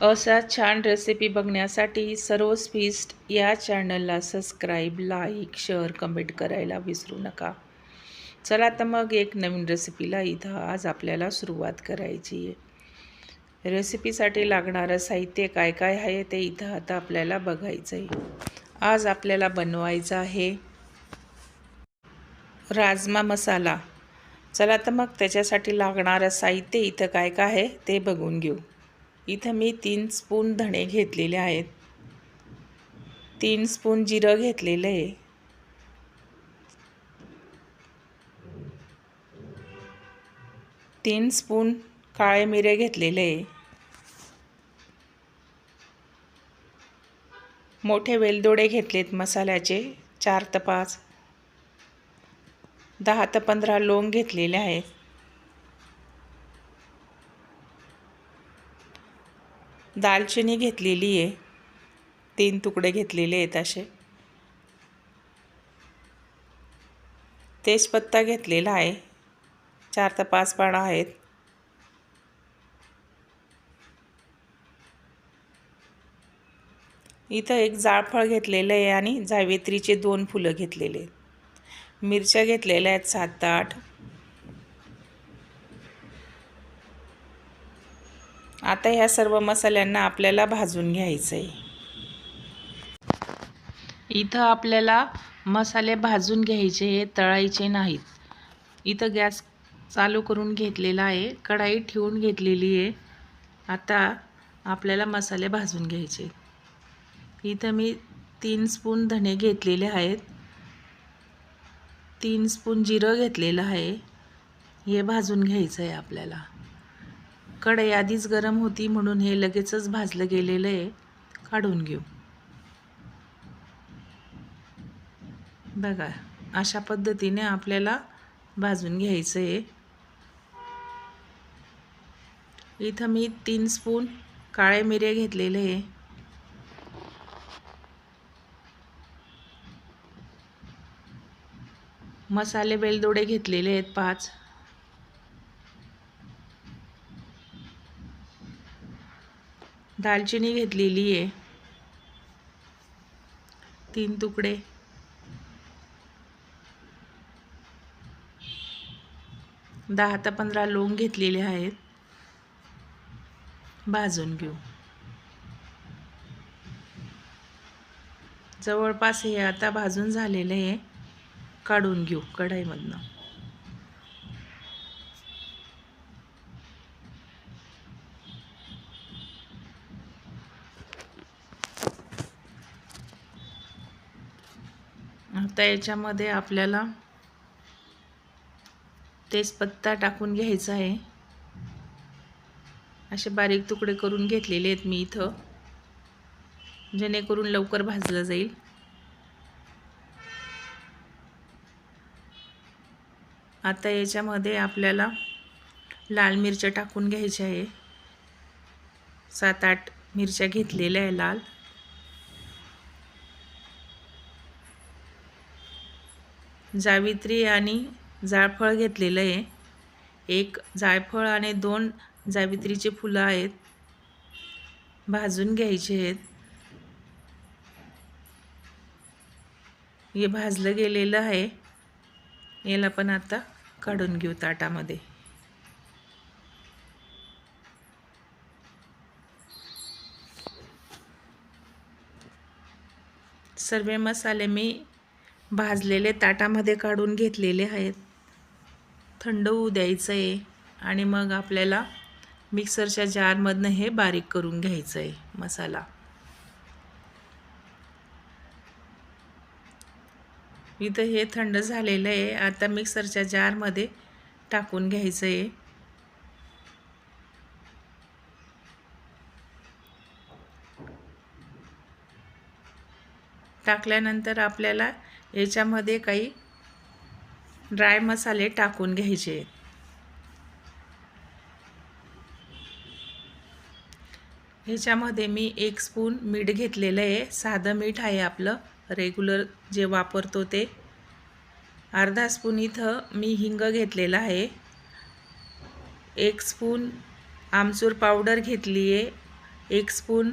अशा छान रेसिपी बघण्यासाठी सर्वच फिस्ट या चॅनलला सबस्क्राईब लाईक शेअर कमेंट करायला विसरू नका. चला तर मग एक नवीन रेसिपीला इथं आज आपल्याला सुरुवात करायची आहे. रेसिपीसाठी लागणारं साहित्य काय काय आहे ते इथं आता आपल्याला बघायचं आहे आज आपल्याला बनवायचं आहे राजमा मसाला. चला तर मग त्याच्यासाठी लागणारं साहित्य इथं काय काय आहे ते बघून घेऊ. इथं मी तीन स्पून धणे घेतलेले आहेत. तीन स्पून जिरं घेतलेलं आहे. तीन स्पून काळे मिरे घेतलेले आहे. मोठे वेलदोडे घेतलेत मसाल्याचे चार ते पाच. दहा ते पंधरा लोंग घेतलेले आहेत. दालचिनी घेतलेली आहे. तीन तुकडे घेतलेले आहेत असे. तेजपत्ता घेतलेला आहे. चार ते पाच पानं आहेत. इथं एक जाळफळ घेतलेलं आहे आणि जावेत्रीचे दोन फुलं घेतलेले आहेत. मिरच्या घेतलेल्या आहेत सात आठ. आता ह्या सर्व मसाल्यांना आपल्याला भाजून घ्यायचं आहे इथं आपल्याला मसाले भाजून घ्यायचे हे तळायचे नाहीत. इथं गॅस चालू करून घेतलेला आहे कढाई ठेवून घेतलेली आहे. आता आपल्याला मसाले भाजून घ्यायचे. इथं मी तीन स्पून धणे घेतलेले आहेत. तीन स्पून जिरं घेतलेलं आहे. हे भाजून घ्यायचं आहे आपल्याला. कढई आधीच गरम होती म्हणून हे लगेचच भाजलं गेलेलं आहे. काढून घेऊ. बघा अशा पद्धतीने आपल्याला भाजून घ्यायचं आहे. इथं मी तीन स्पून काळे मिरे घेतलेले आहे. मसाले वेलदोडे घेतलेले आहेत पाच. दालचिनी घेतलेली आहे. तीन तुकडे. दहा ते पंधरा लोंग घेतलेले आहेत. भाजून घेऊ. जवळपास हे आता भाजून झालेले आहे. काढून घेऊ कढाईमधनं. आता याच्यामध्ये आपल्याला तेजपत्ता टाकून घ्यायचा आहे. असे बारीक तुकडे करून घेतलेले आहेत मी इथं. जेणेकरून लवकर भाजलं जाईल. आता याच्यामध्ये आपल्याला लाल मिरच्या टाकून घ्यायच्या आहे. सात आठ मिरच्या घेतलेल्या आहे लाल. जावित्री आणि जायफळ घेतलेलं आहे. एक जायफळ आणि दोन जावित्रीचे फुलं आहेत. भाजून घ्यायचे आहेत. हे भाजलं गेलेलं आहे. याला पण आता काढून घेऊ ताटामध्ये. सर्व मसाले मी भाजलेले ताटामध्ये काढून घेतलेले आहेत. थंड होऊ द्यायचं आहे आणि मग आपल्याला मिक्सरच्या जारमधनं हे बारीक करून घ्यायचं आहे मसाला. इथं हे थंड झालेलं आहे. आता मिक्सरच्या जारमध्ये टाकून घ्यायचं आहे टाकल्यानंतर आपल्याला याच्यामध्ये काही ड्राय मसाले टाकून घ्यायचे. ह्याच्यामध्ये मी एक स्पून मीठ घेतलेलं आहे. साधं मीठ आहे आपलं. रेग्युलर जे वापरतो ते. अर्धा स्पून इथं मी हिंग घेतलेलं आहे. एक स्पून आमचूर पावडर घेतली आहे. एक स्पून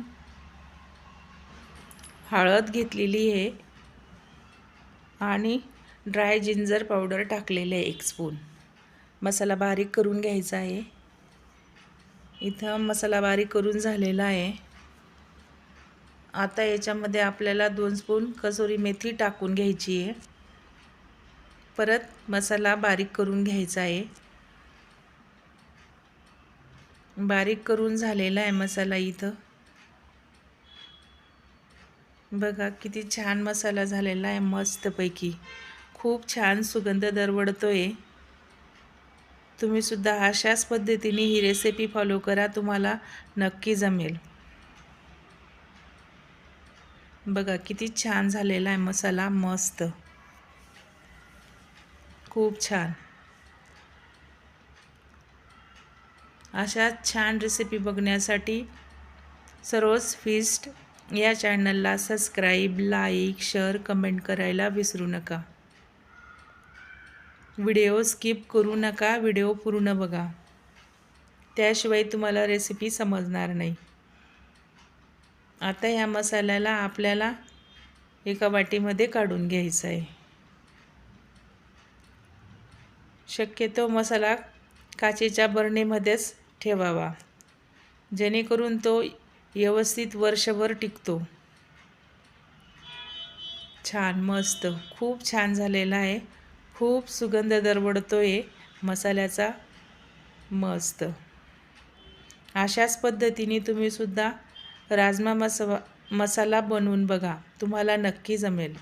हळद घेतलेली आहे. आणि ड्राय जिंजर पावडर टाकलेलं आहे एक स्पून मसाला बारीक करून घ्यायचा आहे. इथं मसाला बारीक करून झालेला आहे. आता याच्यामध्ये आपल्याला दोन स्पून कसुरी मेथी टाकून घ्यायची आहे. परत मसाला बारीक करून घ्यायचा आहे. बारीक करून झालेला आहे मसाला इथं. बघा किती छान मसाला झालेला आहे मस्तपैकी. खूप छान सुगंध दरवडतो आहे तुम्हीसुद्धा अशाच पद्धतीने ही रेसिपी फॉलो करा तुम्हाला नक्की जमेल. बघा किती छान झालेला आहे मसाला मस्त. खूप छान. अशा छान रेसिपी बघण्यासाठी सर्वच फिस्ट या चॅनलला सबस्क्राईब लाईक शेअर कमेंट करायला विसरू नका. व्हिडिओ स्किप करू नका व्हिडिओ पूर्ण बघा. त्याशिवाय तुम्हाला रेसिपी समजणार नाही. आता ह्या मसाल्याला आपल्याला एका वाटीमध्ये काढून घ्यायचा आहे. शक्यतो मसाला काचेच्या बरणीमध्येच ठेवावा. जेणेकरून तो व्यवस्थित वर्षभर टिकतो. छान मस्त. खूप छान झालेला आहे. खूप सुगंध दरवडतो आहे मसाल्याचा. मस्त. अशाच पद्धतीने तुम्हीसुद्धा राजमा मसवा मसाला बनवून बघा. तुम्हाला नक्की जमेल.